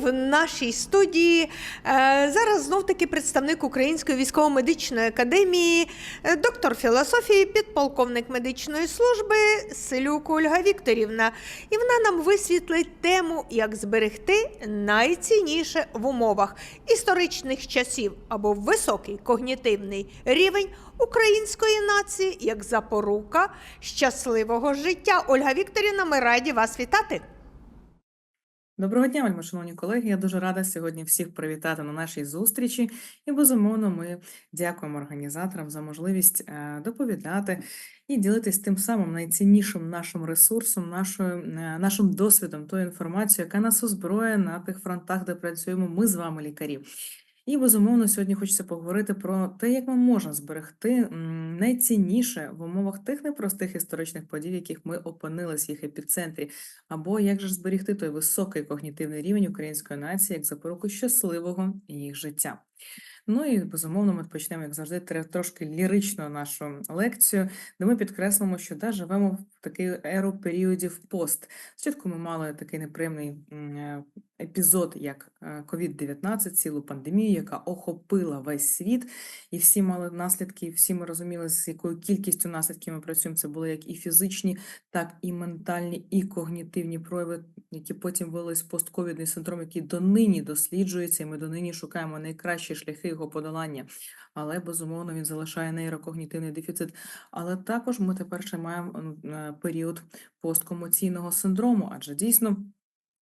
в нашій студії е, зараз знов таки представник Української військово-медичної академії, е, доктор філософії, підполковник медичної служби Селюк Ольга Вікторівна. І вона нам висвітлить тему, як зберегти найцінніше в умовах історичних часів або високий когнітивний рівень української нації як запорука щасливого життя. Ольга Вікторівна, ми раді вас вітати. Доброго дня, вельми шановні колеги. Я дуже рада сьогодні всіх привітати на нашій зустрічі. І безумовно, ми дякуємо організаторам за можливість е, доповідати і ділитись тим самим найціннішим нашим ресурсом, нашою, е, нашим досвідом, тою інформацією, яка нас озброє на тих фронтах, де працюємо ми з вами, лікарі. І безумовно, сьогодні хочеться поговорити про те, як ми можемо зберегти найцінніше в умовах тих непростих історичних подій, в яких ми опинились в їх епіцентрі, або як же ж зберегти той високий когнітивний рівень української нації як запоруку щасливого їх життя. Ну і безумовно, ми почнемо, як завжди, трошки лірично нашу лекцію, де ми підкреслимо, що да, живемо в таку еру періодів пост. Спочатку ми мали такий неприємний е, епізод, як е, COVID-19, цілу пандемію, яка охопила весь світ, і всі мали наслідки, всі ми розуміли, з якою кількістю наслідків ми працюємо. Це були як і фізичні, так і ментальні, і когнітивні прояви, які потім вилились постковідний синдром, який донині досліджується, і ми донині шукаємо найкращі шляхи його подолання. Але безумовно він залишає нейрокогнітивний дефіцит. Але також ми тепер ще маємо е, період посткомоційного синдрому, адже дійсно.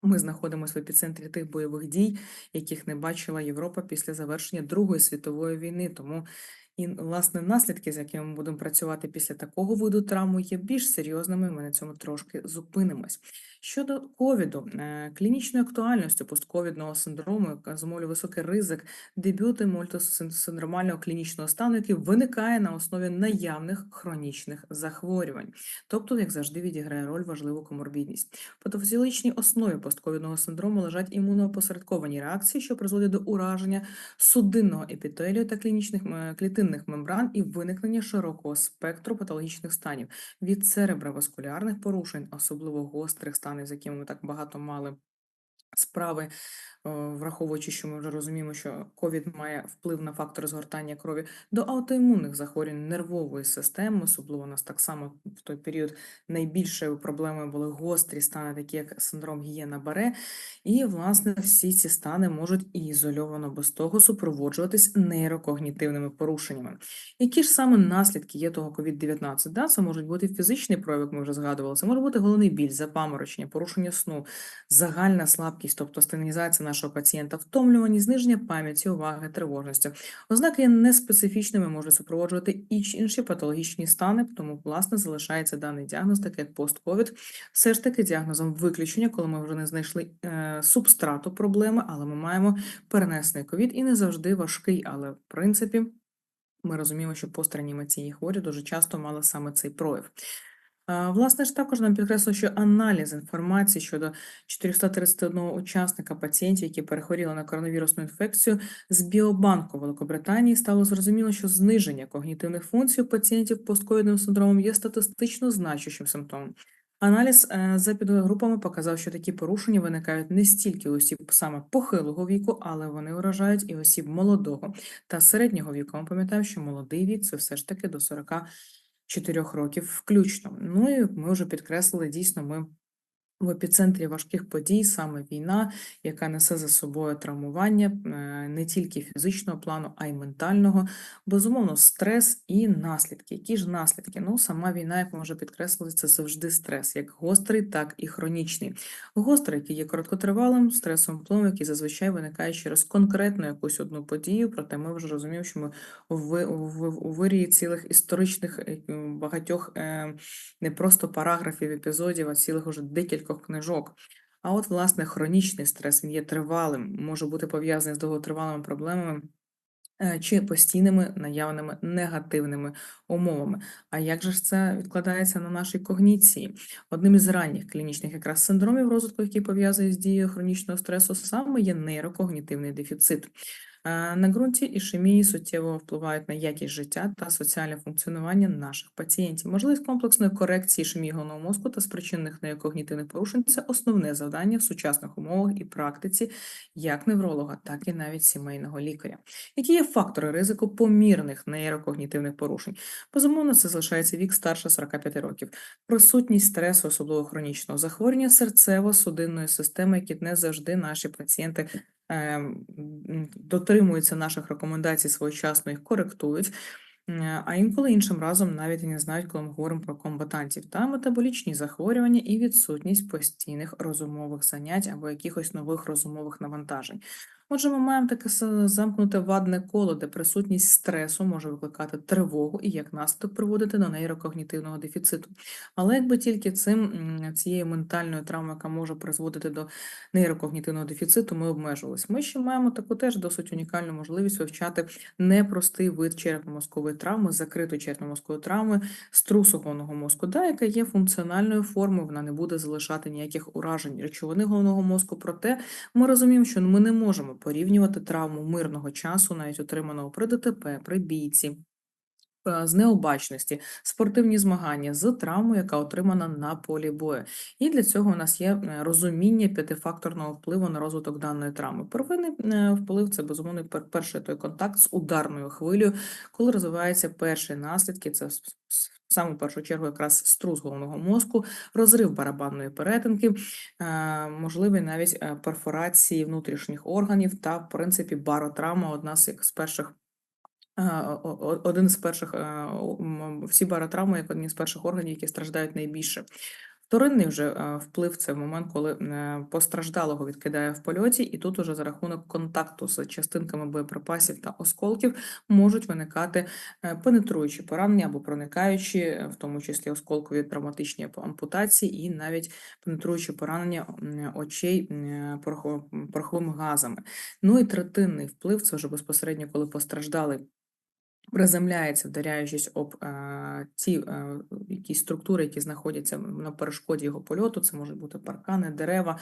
Ми знаходимося в епіцентрі тих бойових дій, яких не бачила Європа після завершення Другої світової війни. Тому і власне наслідки, з якими ми будемо працювати після такого виду травми, є більш серйозними. Ми на цьому трошки зупинимось. Щодо ковіду, е, клінічною актуальністю постковідного синдрому, яка зумовлює високий ризик дебюту мультисиндромального клінічного стану, який виникає на основі наявних хронічних захворювань. Тобто, як завжди, відіграє роль важливу коморбідність. В патофізіологічній основі постковідного синдрому лежать імуноопосередковані реакції, що призводять до ураження судинного епітелію та клінічних клітинних мембран і виникнення широкого спектру патологічних станів від цереброваскулярних порушень, особливо гострих станів, з якими ми так багато мали справи, е, враховуючи, що ми вже розуміємо, що ковід має вплив на фактори згортання крові, до аутоімунних захворювань нервової системи, особливо у нас так само в той період найбільшою проблемою були гострі стани, такі як синдром гієна баре і, власне, всі ці стани можуть і ізольовано без того супроводжуватись нейрокогнітивними порушеннями. Які ж саме наслідки є того COVID-19? Да, це можуть бути фізичний прояв, як ми вже згадували, це може бути головний біль, запаморочення, порушення сну, загальна слабкість, тобто стабілізація нашого пацієнта, втомлюваність, зниження пам'яті, уваги, тривожності. Ознаки неспецифічними, можуть супроводжувати і інші патологічні стани, тому, власне, залишається даний діагноз, так як постковід, все ж таки діагнозом виключення, коли ми вже не знайшли е, субстрату проблеми, але ми маємо перенесений ковід і не завжди важкий, але в принципі. Ми розуміємо, що постреанімаційні хворі дуже часто мали саме цей прояв. Власне ж також нам підкреслили, що аналіз інформації щодо 431 учасника пацієнтів, які перехворіли на коронавірусну інфекцію з біобанку Великобританії, стало зрозуміло, що зниження когнітивних функцій у пацієнтів постковідним синдромом є статистично значущим симптомом. Аналіз е, за підгрупами показав, що такі порушення виникають не стільки у осіб саме похилого віку, але вони вражають і осіб молодого та середнього віку. Ми пам'ятаємо, що молодий вік це все ж таки до 44 років включно. Ну і ми вже підкреслили, дійсно, ми в епіцентрі важких подій саме війна, яка несе за собою травмування е, не тільки фізичного плану, а й ментального. Безумовно, стрес і наслідки. Які ж наслідки? Ну, сама війна, як ми вже підкреслили, це завжди стрес, як гострий, так і хронічний. Гострий, який є короткотривалим стресовим впливом, який зазвичай виникає через конкретну якусь одну подію, проте ми вже розуміємо, що ми у, ви- у, ви- у вирії цілих історичних е, багатьох е, не просто параграфів, епізодів, а цілих уже декількох книжок. А от, власне, хронічний стрес він є тривалим, може бути пов'язаний з довготривалими проблемами е, чи постійними наявними негативними умовами. А як же ж це відкладається на нашій когніції? Одним із ранніх клінічних якраз синдромів розвитку, який пов'язаний з дією хронічного стресу, саме є нейрокогнітивний дефіцит. На ґрунті ішемії суттєво впливають на якість життя та соціальне функціонування наших пацієнтів. Можливість комплексної корекції ішемії головного мозку та спричинених нею когнітивних порушень це основне завдання в сучасних умовах і практиці як невролога, так і навіть сімейного лікаря. Які є фактори ризику помірних нейрокогнітивних порушень? Безумовно, це залишається вік старше 45 років, присутність стресу, особливо хронічного захворювання серцево-судинної системи, які не завжди наші пацієнти дотримуються наших рекомендацій своєчасно їх коректують. А інколи іншим разом навіть і не знають, коли ми говоримо про комбатантів та метаболічні захворювання і відсутність постійних розумових занять або якихось нових розумових навантажень. Отже, ми маємо таке замкнуте вадне коло, де присутність стресу може викликати тривогу і як наслідок приводити до нейрокогнітивного дефіциту. Але якби тільки цим цією ментальною травмою, яка може призводити до нейрокогнітивного дефіциту, ми обмежувалися. Ми ще маємо таку теж досить унікальну можливість вивчати непростий вид черепно-мозкової травми, закритої черепно-мозкової травми, струсу мозку, да, яка є функціональною формою, вона не буде залишати ніяких уражень речовини головного мозку. Проте ми розуміємо, що ми не можемо порівнювати травму мирного часу, навіть отриманого при ДТП, при бійці. е, З необачності, спортивні змагання з травмою, яка отримана на полі бою. І для цього у нас є е, розуміння п'ятифакторного впливу на розвиток даної травми. Первинний е, вплив це безумовно перший той контакт з ударною хвилею, коли розвиваються перші наслідки. Це с- с- в першу чергу якраз струс головного мозку, розрив барабанної перетинки, можливий можливі навіть е, перфорації внутрішніх органів та, в принципі, баротравма одна з перших. е, Один з перших е, всі баротравми, як одні з перших органів, які страждають найбільше. Вторинний вже е, вплив це в момент, коли е, постраждалого відкидає в польоті, і тут уже за рахунок контакту з частинками боєприпасів та осколків можуть виникати е, пенетруючі поранення або проникаючі, в тому числі осколкові травматичні ампутації, і навіть пенетруючі поранення очей пороховими газами. Ну і третинний вплив це вже безпосередньо, коли постраждалий приземляється, вдаряючись об е, ті е, якісь структури, які знаходяться на перешкоді його польоту. Це можуть бути паркани, дерева,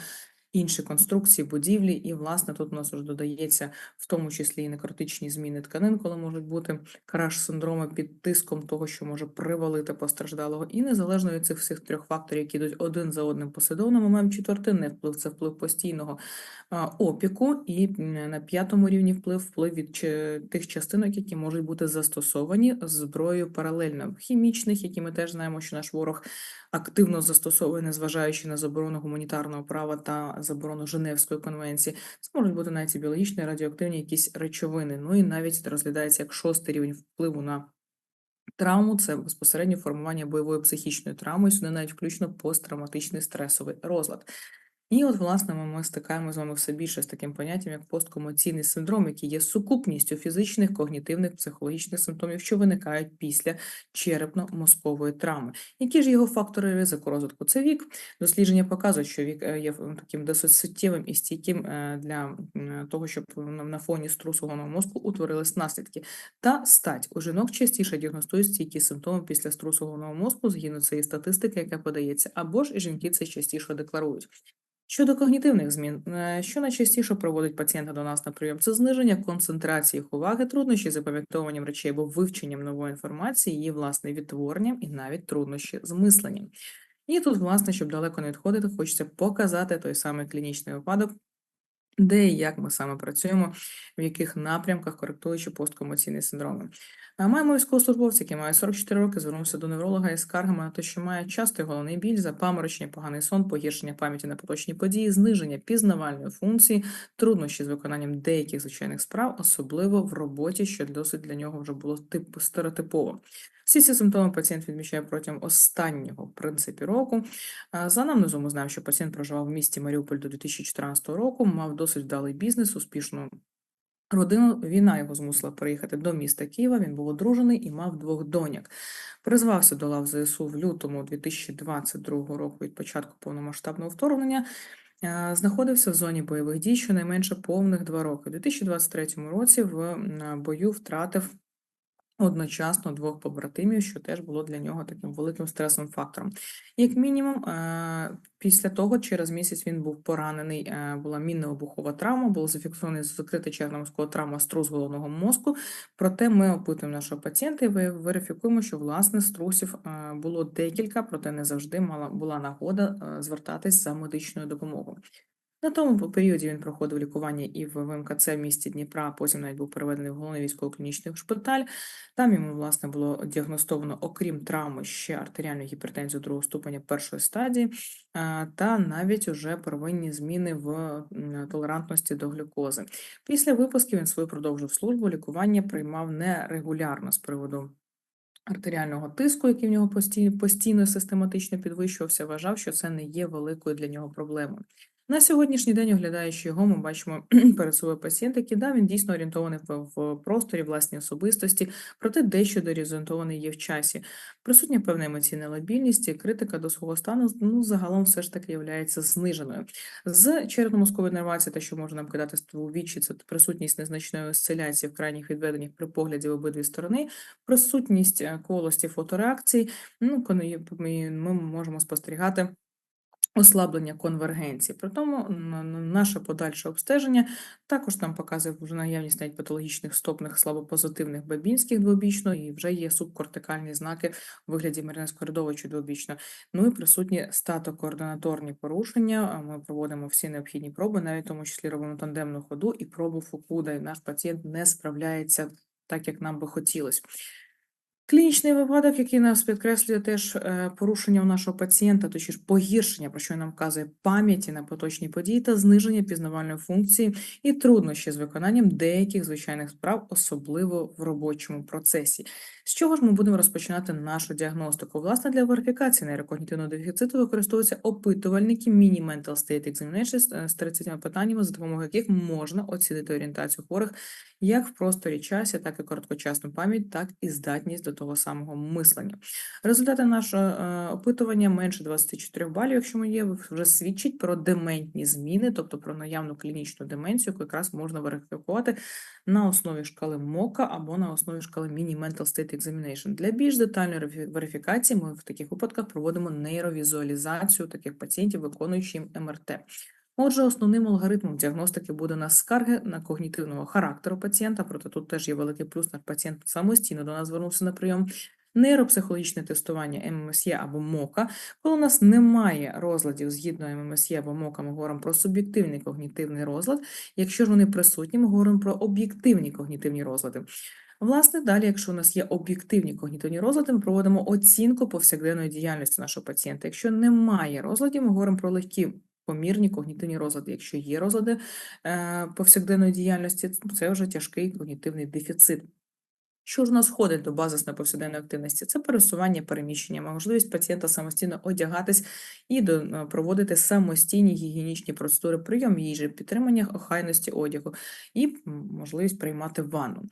інші конструкції, будівлі. І, власне, тут у нас вже додається в тому числі і некротичні зміни тканин, коли можуть бути краш синдроми під тиском того, що може привалити постраждалого. І незалежно від цих всіх трьох факторів, які йдуть один за одним послідовно, ми маємо четвертинний вплив це вплив постійного опіку, і на п'ятому рівні вплив вплив від тих частинок, які можуть бути застосовані зброєю паралельно хімічних, які ми теж знаємо, що наш ворог активно застосовує, незважаючи на заборону гуманітарного права та заборону Женевської конвенції. Це можуть бути навіть біологічні, радіоактивні якісь речовини. Ну і навіть розглядається як шостий рівень впливу на. Травму це безпосередньо формування бойової психічної травми, сюди навіть включно посттравматичний стресовий розлад. І от, власне, ми, стикаємо з вами все більше з таким поняттям, як посткомоційний синдром, який є сукупністю фізичних, когнітивних, психологічних симптомів, що виникають після черепно-мозкової травми. Які ж його фактори ризику розвитку? Це вік. Дослідження показують, що вік е, є таким досить суттєвим і стійким е, для того, щоб на фоні струсу головного мозку утворились наслідки. Та стать у жінок частіше діагностують стійкі симптоми після струсу головного мозку, згідно цієї статистики, яка подається, або ж жінки це частіше декларують. Щодо когнітивних змін, е, що найчастіше проводить пацієнта до нас на прийом, це зниження концентрації їх уваги, труднощі з запам'ятовуванням речей або вивченням нової інформації, її власне відтворенням і навіть труднощі з мисленням. І тут, власне, щоб далеко не відходити, хочеться показати той самий клінічний випадок, де і як ми саме працюємо, в яких напрямках коректуючи посткомоційні синдроми. А Маємо військовослужбовця, який має 44 роки, звернувся до невролога із скаргами на те, що має частий головний біль, запаморочення, поганий сон, погіршення пам'яті на поточні події, зниження пізнавальної функції, труднощі з виконанням деяких звичайних справ, особливо в роботі, що досить для нього вже було тип стереотипово. Всі ці симптоми пацієнт відмічає протягом останнього в принципі року. За анамнезом ми знаємо, що пацієнт проживав в місті Маріуполь до 2014 року, мав досить вдалий бізнес, успішну родину. Війна його змусила переїхати до міста Києва. Він був одружений і мав двох доньок. Призвався до лав ЗСУ в лютому 2022 року від початку повномасштабного вторгнення. Знаходився в зоні бойових дій щонайменше повних два роки. У 2023 році в бою втратив одночасно двох побратимів, що теж було для нього таким великим стресовим фактором. Як мінімум, е, після того, через місяць він був поранений, е, була мінно-обухова травма, було зафіксований закрита червно-мозкова травма струс головного мозку. Проте ми опитуємо нашого пацієнта і верифікуємо, що власне струсів е, було декілька, проте не завжди мала була нагода звертатись за медичною допомогою. На тому періоді він проходив лікування і в ВМКЦ в місті Дніпра, потім навіть був переведений в головний військово-клінічний шпиталь. Там йому, власне, було діагностовано, окрім травми, ще артеріальну гіпертензію другого ступеня першої стадії, та навіть уже первинні зміни в толерантності до глюкози. Після випуску він свою продовжив службу, лікування приймав нерегулярно з приводу артеріального тиску, який в нього постійно, постійно систематично підвищувався, вважав, що це не є великою для нього проблемою. На сьогоднішній день, оглядаючи його, ми бачимо перед собою пацієнта, який да, він дійсно орієнтований в, просторі, власній особистості, проте дещо дорієнтований є в часі. Присутня певна емоційна лабільність і критика до свого стану ну, загалом все ж таки є зниженою. З черепно-мозкової нервації, те, що може нам кидати у вічі, це присутність незначної осциляції в крайніх відведеннях при погляді в обидві сторони, присутність е, колості фотореакцій, ну, ми можемо спостерігати ослаблення конвергенції. При тому наше подальше обстеження також нам показує вже наявність навіть патологічних стопних слабопозитивних бабінських двобічно, і вже є субкортикальні знаки у вигляді Маринецько-Рядовича двобічно. Ну і присутні статокоординаторні порушення. Ми проводимо всі необхідні проби, навіть в тому числі робимо тандемну ходу і пробу Фукуда, і наш пацієнт не справляється так, як нам би хотілося. Клінічний випадок, який нас підкреслює теж е, порушення у нашого пацієнта, точніше погіршення, про що нам вказує пам'яті на поточні події та зниження пізнавальної функції і труднощі з виконанням деяких звичайних справ, особливо в робочому процесі. З чого ж ми будемо розпочинати нашу діагностику? Власне, для верифікації нейрокогнітивного дефіциту використовуються опитувальники Mini-Mental State Examination з 30 питаннями, за допомогою яких можна оцінити орієнтацію хворих як в просторі часі, так і короткочасну пам'ять, так і здатність до того самого мислення. Результати нашого е, опитування менше 24 балів, якщо ми є, вже свідчить про дементні зміни, тобто про наявну клінічну деменцію, яку якраз можна верифікувати на основі шкали МОКа або на основі шкали Mini Mental State Examination. Для більш детальної верифікації ми в таких випадках проводимо нейровізуалізацію таких пацієнтів, виконуючи їм МРТ. Отже, основним алгоритмом діагностики буде на скарги на когнітивного характеру пацієнта, проте тут теж є великий плюс, наш пацієнт самостійно до нас звернувся на прийом. Нейропсихологічне тестування ММСЄ або МОКа, коли у нас немає розладів згідно ММСЄ або МОКа, ми говоримо про суб'єктивний когнітивний розлад. Якщо ж вони присутні, ми говоримо про об'єктивні когнітивні розлади. Власне, далі, якщо у нас є об'єктивні когнітивні розлади, ми проводимо оцінку повсякденної діяльності нашого пацієнта. Якщо немає розладів, ми говоримо про легкі помірні когнітивні розлади. Якщо є розлади е, повсякденної діяльності, це вже тяжкий когнітивний дефіцит. Що ж нас входить до базисної повсякденної активності? Це пересування, переміщення, можливість пацієнта самостійно одягатись і до, е, проводити самостійні гігієнічні процедури, прийом їжі, підтримання охайності одягу і можливість приймати ванну.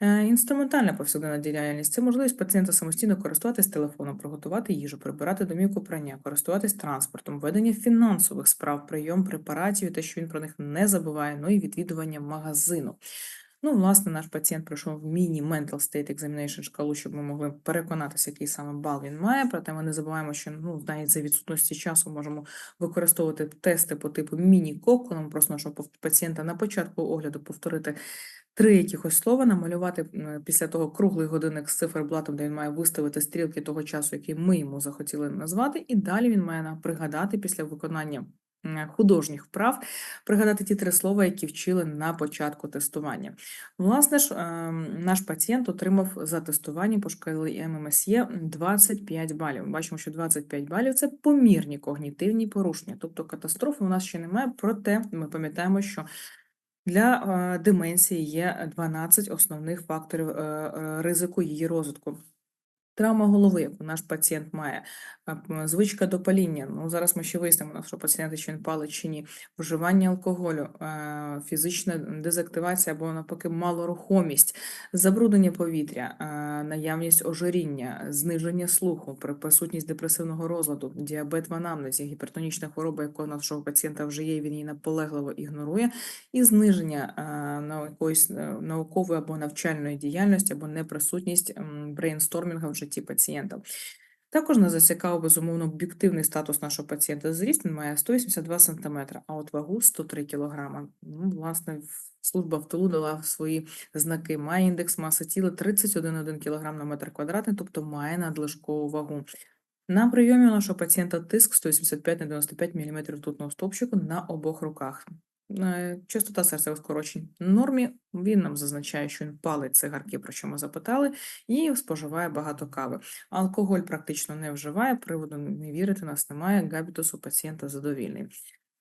Е, Інструментальна повсякденна діяльність це можливість пацієнта самостійно користуватись телефоном, приготувати їжу, прибирати домівку прання, користуватись транспортом, ведення фінансових справ, прийом препаратів, і те, що він про них не забуває, ну і відвідування магазину. Ну, власне, наш пацієнт пройшов міні-mental state examination шкалу, щоб ми могли переконатися, який саме бал він має. Проте ми не забуваємо, що ну, навіть за відсутності часу можемо використовувати тести по типу міні-кок, коли ми нашого пацієнта на початку огляду повторити три якихось слова, намалювати після того круглий годинник з циферблатом, де він має виставити стрілки того часу, який ми йому захотіли назвати, і далі він має нам пригадати після виконання художніх вправ, пригадати ті три слова, які вчили на початку тестування. Власне ж, ем, наш пацієнт отримав за тестування по шкалі ММСЄ 25 балів. Ми бачимо, що 25 балів це помірні когнітивні порушення, тобто катастрофи у нас ще немає, проте ми пам'ятаємо, що для е, деменції є 12 основних факторів е, е, ризику її розвитку. Травма голови, яку наш пацієнт має, звичка до паління. Ну, зараз ми ще вияснимо, що пацієнт чи він палить чи ні. Вживання алкоголю, фізична дезактивація або навпаки малорухомість, забруднення повітря, наявність ожиріння, зниження слуху, присутність депресивного розладу, діабет в анамнезі, гіпертонічна хвороба, яка у нашого пацієнта вже є, він її наполегливо ігнорує, і зниження на якоїсь е, наукової або навчальної діяльності, або неприсутність брейнстормінга в житті пацієнта. Також нас зацікавив, безумовно, об'єктивний статус нашого пацієнта. Зріст він має 182 см, а от вагу 103 кг. Ну, власне, служба в тилу дала свої знаки. Має індекс маси тіла 31,1 кг на метр квадратний, тобто має надлишкову вагу. На прийомі у нашого пацієнта тиск 185 на 95 мм ртутного стовпчику на обох руках. Е, Частота серцевих скорочень в нормі. Він нам зазначає, що він палить цигарки, про що ми запитали, і споживає багато кави. Алкоголь практично не вживає, приводу не вірити нас немає, габітус у пацієнта задовільний.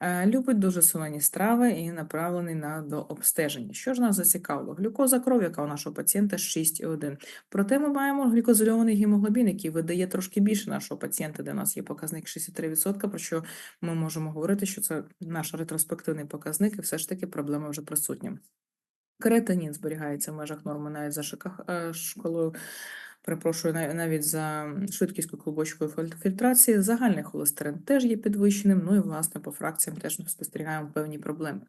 Е, Любить дуже солені страви і направлений на до обстеження. Що ж нас зацікавило? Глюкоза крові, яка у нашого пацієнта 6,1. Проте ми маємо глюкозольований гемоглобін, який видає трошки більше нашого пацієнта, де у нас є показник 63%, про що ми можемо говорити, що це наш ретроспективний показник, і все ж таки проблема вже присутня. Креатинін зберігається в межах норми навіть за е, шкалою, перепрошую, нав- навіть за швидкістю клубочкової фільтрації. Загальний холестерин теж є підвищеним, ну і, власне, по фракціям теж спостерігаємо певні проблеми.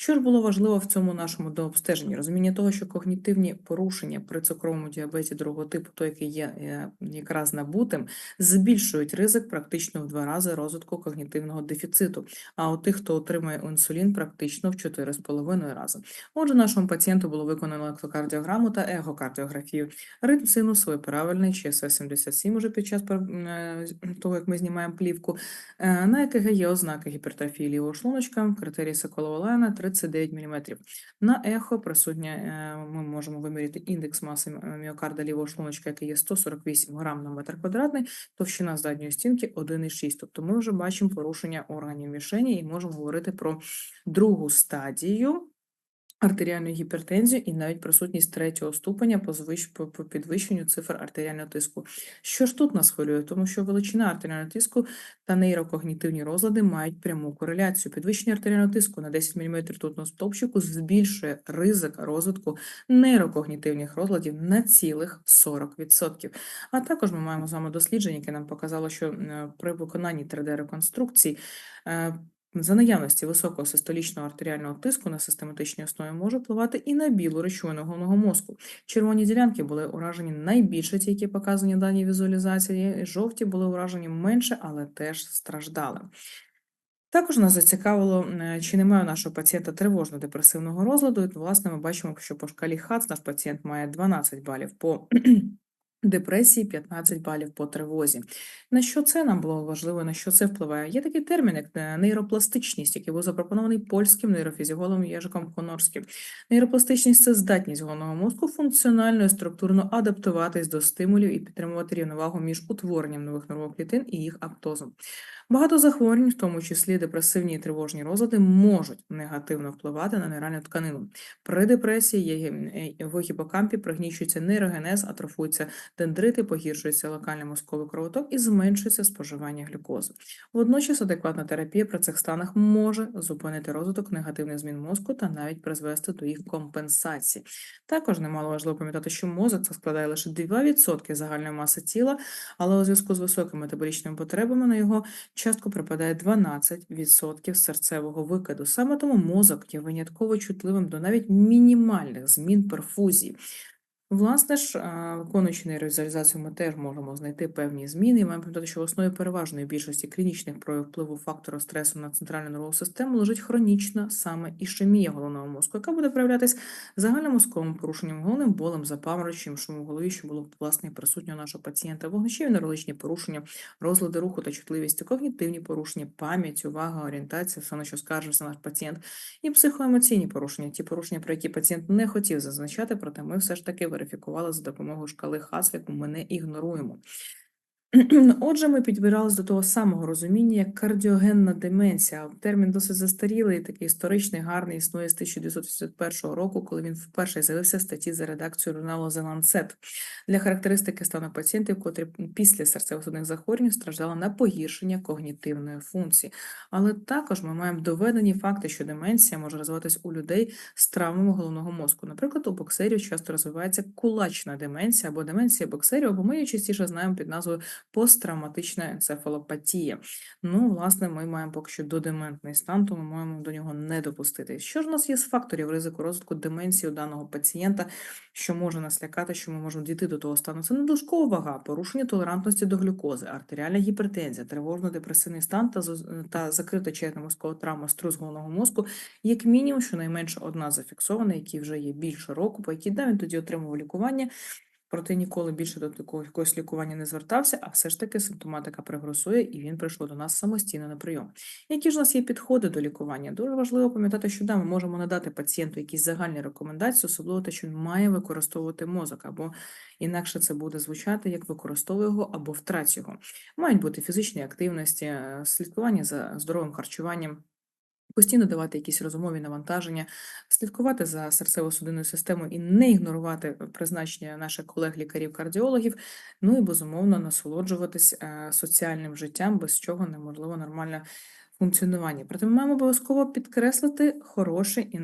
Що ж було важливо в цьому нашому дообстеженні? Розуміння того, що когнітивні порушення при цукровому діабеті другого типу, той, який є е, якраз набутим, збільшують ризик практично в два рази розвитку когнітивного дефіциту. А у тих, хто отримує інсулін, практично в 4,5 рази. Отже, нашому пацієнту було виконано електрокардіограму та егокардіографію. Ритм синусовий правильний, ЧСВ-77 уже під час е, того, як ми знімаємо плівку. Е, На ЕКГ є ознаки гіпертрофії лівого шлуночка, критерій Соколова Лайна 39 мм. На ехо присутня, е, ми можемо виміряти індекс маси міокарда лівого шлуночка, який є 148 грам на метр квадратний, товщина задньої стінки 1,6. Тобто ми вже бачимо порушення органів мішені і можемо говорити про другу стадію артеріальної гіпертензії і навіть присутність третього ступеня по, підвищенню цифр артеріального тиску. Що ж тут нас хвилює? Тому що величина артеріального тиску та нейрокогнітивні розлади мають пряму кореляцію. Підвищення артеріального тиску на 10 мм ртутного стовпчику збільшує ризик розвитку нейрокогнітивних розладів на цілих 40%. А також ми маємо з вами дослідження, яке нам показало, що е, при виконанні 3D-реконструкцій е, за наявності високого систолічного артеріального тиску на систематичній основі може впливати і на білу речовину головного мозку. Червоні ділянки були уражені найбільше, ті, які показані в даній візуалізації, жовті були уражені менше, але теж страждали. Також нас зацікавило, е, чи немає у нашого пацієнта тривожно-депресивного розладу. І, власне, ми бачимо, що по шкалі ХАЦ наш пацієнт має 12 балів по депресії, 15 балів по тривозі. На що це нам було важливо, на що це впливає? Є такий термін, як е, нейропластичність, який був запропонований польським нейрофізіологом Єжиком Конорським. Нейропластичність це здатність головного мозку функціонально і структурно адаптуватись до стимулів і підтримувати рівновагу між утворенням нових нервових клітин і їх аптозом. Багато захворювань, в тому числі депресивні і тривожні розлади, можуть негативно впливати на нейральну тканину. При депресії е, в гіпокампі пригнічується нейрогенез, атрофуються дендрити, погіршується локальний мозковий кровоток і зменшується споживання глюкози. Водночас адекватна терапія при цих станах може зупинити розвиток негативних змін мозку та навіть призвести до їх компенсації. Також немало важливо пам'ятати, що мозок це складає лише 2% загальної маси тіла, але у зв'язку з високими метаболічними потребами на його частку припадає 12% серцевого викиду. Саме тому мозок є винятково чутливим до навіть мінімальних змін перфузії. Власне ж, виконуючи нейровізуалізацію, ми теж можемо знайти певні зміни. І маємо пам'ятати, що в основі переважної більшості клінічних проявів впливу фактора стресу на центральну нервову систему лежить хронічна саме ішемія головного мозку, яка буде проявлятись загальномозковим порушенням, головним болем, запамороченням, шумом в голові, що було власне у нашого пацієнта, вогнищеві неврологічні порушення, розлади руху та чутливість, когнітивні порушення, пам'ять, увага, орієнтація, все на що скаржився наш пацієнт, і психоемоційні порушення, ті порушення, про які пацієнт не хотів зазначати, проте ми все ж таки верифікували за допомогою шкали ХАС, яку ми не ігноруємо. Отже, ми підбирались до того самого розуміння, як кардіогенна деменція. Термін досить застарілий, такий історичний, гарний, існує з 1981 року, коли він вперше з'явився в статті за редакцією журналу The Lancet. Для характеристики стану пацієнтів, котрі після серцево-судинних захворювань страждали на погіршення когнітивної функції. Але також ми маємо доведені факти, що деменція може розвиватись у людей з травмами головного мозку. Наприклад, у боксерів часто розвивається кулачна деменція або деменція боксерів, або ми її частіше знаємо під назвою посттравматична енцефалопатія. Ну, власне, ми маємо поки що додементний стан, тому маємо до нього не допустити. Що ж у нас є з факторів ризику розвитку деменції у даного пацієнта, що може нас лякати, що ми можемо дійти до того стану? Це недушкова вага, порушення толерантності до глюкози, артеріальна гіпертензія, тривожно-депресивний стан та, зо- та закрита черепно-мозкова травма струс головного мозку, як мінімум, щонайменше одна зафіксована, які вже є більше року, по якій да, він тоді отримував лікування. Проте ніколи більше до такого якогось лікування не звертався, а все ж таки симптоматика прогресує, і він прийшов до нас самостійно на прийом. Які ж у нас є підходи до лікування? Дуже важливо пам'ятати, що да, ми можемо надати пацієнту якісь загальні рекомендації, особливо те, що він має використовувати мозок, або інакше це буде звучати як використовує його або втрать його. Мають бути фізичні активності, е, слідкування за здоровим харчуванням. Постійно давати якісь розумові навантаження, слідкувати за серцево-судинною системою і не ігнорувати призначення наших колег-лікарів-кардіологів, ну і безумовно насолоджуватись е, соціальним життям, без чого неможливо нормальне функціонування. Проте ми маємо обов'язково підкреслити хороші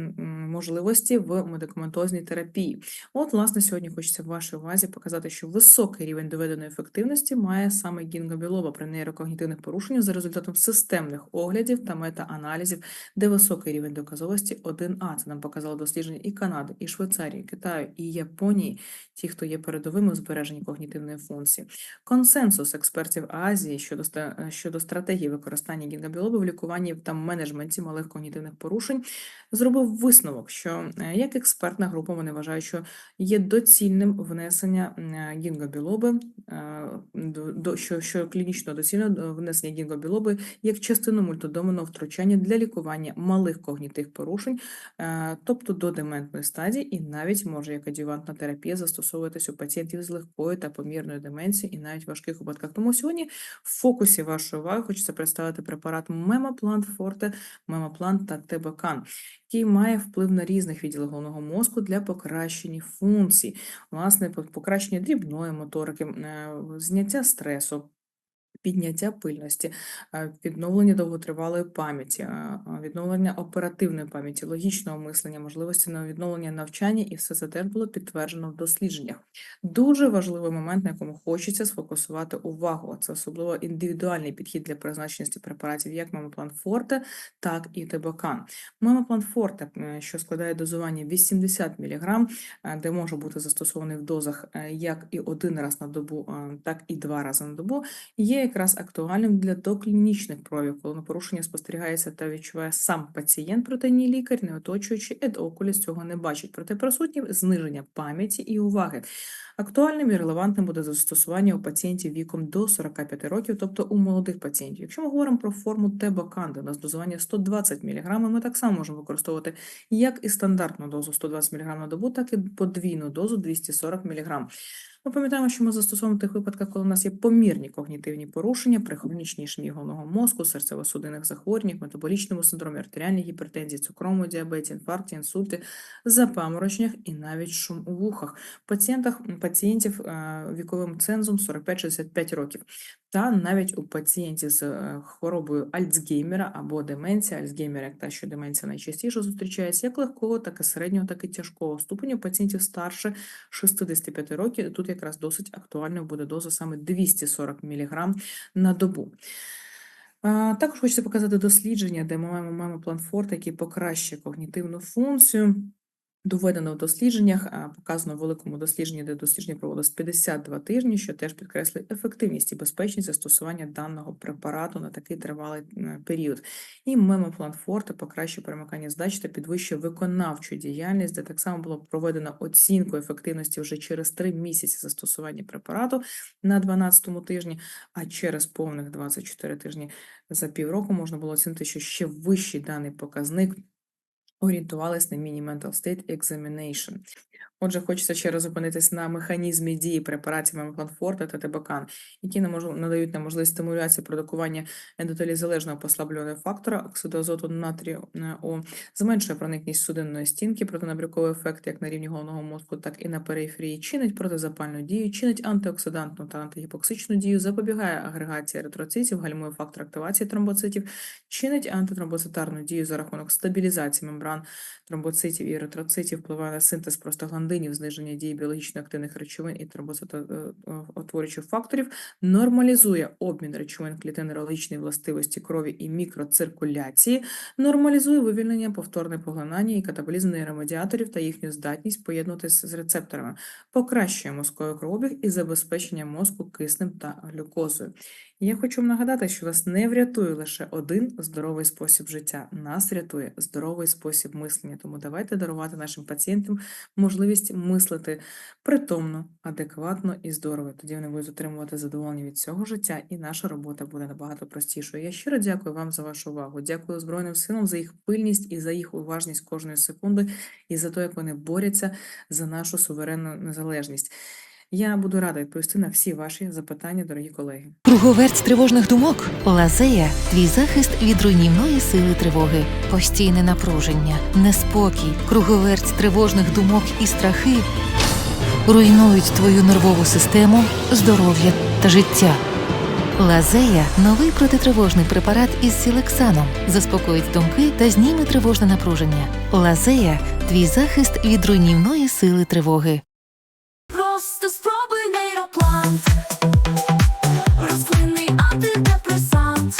можливості в медикаментозній терапії. От, власне, сьогодні хочеться в вашій увазі показати, що високий рівень доведеної ефективності має саме гінгобілоба при нейрокогнітивних порушеннях за результатом системних оглядів та мета-аналізів, де високий рівень доказовості 1А. Це нам показало дослідження і Канади, і Швейцарії, і Китаю, і Японії, ті, хто є передовими у збереженні когнітивної функції. Консенсус експертів Азії щодо, щодо стратегії використання гінгобілоби в лікуванні та менеджменті малих когнітивних порушень зробив висновок, що е, як експертна група вони вважають, що є доцільним внесення м, гінгобілоби, е, до, що, що клінічно доцільно е, внесення гінгобілоби як частину мультидоменного втручання для лікування малих когнітивних порушень, е, тобто до дементної стадії, і навіть може як адювантна терапія застосовуватись у пацієнтів з легкою та помірною деменцією і навіть важких випадках. Тому сьогодні в фокусі вашої уваги хочеться представити препарат Мемаплант Форте, мемоплант та тебекан, який має вплив на різних відділів головного мозку для покращення функцій, власне, покращення дрібної моторики, е, зняття стресу. Підняття пильності, е, відновлення довготривалої пам'яті, е, е, відновлення оперативної пам'яті, логічного мислення, можливості на відновлення навчання, і все це теж було підтверджено в дослідженнях. Дуже важливий момент, на якому хочеться сфокусувати увагу. Це особливо індивідуальний підхід для призначеності препаратів, як Мемоплан Форте, так і Тебакан. Мемоплан Форте, що складає дозування 80 мг, де може бути застосований в дозах як і один раз на добу, так і два рази на добу, є якраз актуальним для доклінічних проявів, коли на порушення спостерігається та відчуває сам пацієнт, проте ні лікар, не оточуючи едокуліс цього не бачить. Проте присутні зниження пам'яті і уваги. Актуальним і релевантним буде застосування у пацієнтів віком до 45 років, тобто у молодих пацієнтів. Якщо ми говоримо про форму Тебоканди, у нас дозування 120 мг, ми так само можемо використовувати як і стандартну дозу 120 мг на добу, так і подвійну дозу 240 мг. Ми пам'ятаємо, що ми застосовуємо в тих випадках, коли у нас є помірні когнітивні порушення при хронічній головного мозку, серцево-судинних захворюваннях, метаболічному синдромі, артеріальній гіпертензії, цукровому діабеті, інфаркті, інсульті, запаморочнях і навіть шум у вухах. Пацієнтах, пацієнтів е, віковим цензом 45-65 років, та навіть у пацієнтів з е, хворобою Альцгеймера або деменція, Альцгеймера, як та, що деменція найчастіше зустрічається, як легкого, так і середнього, так і тяжкого ступеню пацієнтів старше 65 років. Тут якраз досить актуальною буде доза саме 240 мг на добу. Також хочеться показати дослідження, де ми маємо, маємо план Форте, який покращує когнітивну функцію. Доведено в дослідженнях, показано в великому дослідженні, де дослідження проводилось 52 тижні, що теж підкреслює ефективність і безпечність застосування даного препарату на такий тривалий період. І мемоплан Форте покращує перемикання здач та підвищує виконавчу діяльність, де так само було проведено оцінку ефективності вже через 3 місяці застосування препарату на 12-му тижні, а через повних 24 тижні за півроку можна було оцінити, що ще вищий даний показник орієнтувались на Mini Mental State Examination. Отже, хочеться ще раз зупинитись на механізмі дії препаратів мемпланфорта та тебакан, які надають нам можливість стимуляції продукування ендотелізалежного послаблювального фактора оксиду азоту натрію О, зменшує проникність судинної стінки, протинабрюковий ефект як на рівні головного мозку, так і на периферії, чинить протизапальну дію, чинить антиоксидантну та антигіпоксичну дію, запобігає агрегації еритроцитів, гальмує фактор активації тромбоцитів, чинить антитромбоцитарну дію за рахунок стабілізації мембран тромбоцитів і еритроцитів, впливає на синтез простагландинів, зниження дії біологічно активних речовин і тромбоцитоутворюючих факторів, нормалізує обмін речовин клітин нейрологічної властивості крові і мікроциркуляції, нормалізує вивільнення, повторне поглинання і катаболізм нейромедіаторів та їхню здатність поєднуватися з рецепторами, покращує мозковий кровообіг і забезпечення мозку киснем та глюкозою. Я хочу вам нагадати, що вас не врятує лише один здоровий спосіб життя. Нас рятує здоровий спосіб мислення. Тому давайте дарувати нашим пацієнтам можливість мислити притомно, адекватно і здорово. Тоді вони будуть отримувати задоволення від цього життя, і наша робота буде набагато простішою. Я щиро дякую вам за вашу увагу. Дякую Збройним силам за їх пильність і за їх уважність кожної секунди, і за те, як вони борються за нашу суверенну незалежність. Я буду рада відповісти на всі ваші запитання, дорогі колеги. Круговерть тривожних думок. Лазея твій захист від руйнівної сили тривоги, постійне напруження, неспокій, круговерть тривожних думок і страхи руйнують твою нервову систему, здоров'я та життя. Лазея новий протитривожний препарат із сілексаном заспокоїть думки та зніме тривожне напруження. Лазея твій захист від руйнівної сили тривоги. Рослинний антидепресант.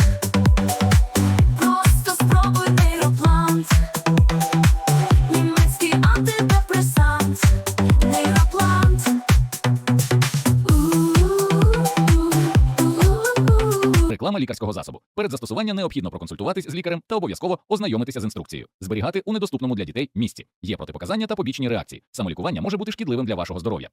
Німецький антидепресант. Нейроплант. Реклама лікарського засобу. Перед застосуванням необхідно проконсультуватись з лікарем та обов'язково ознайомитися з інструкцією. Зберігати у недоступному для дітей місці. Є протипоказання та побічні реакції. Самолікування може бути шкідливим для вашого здоров'я.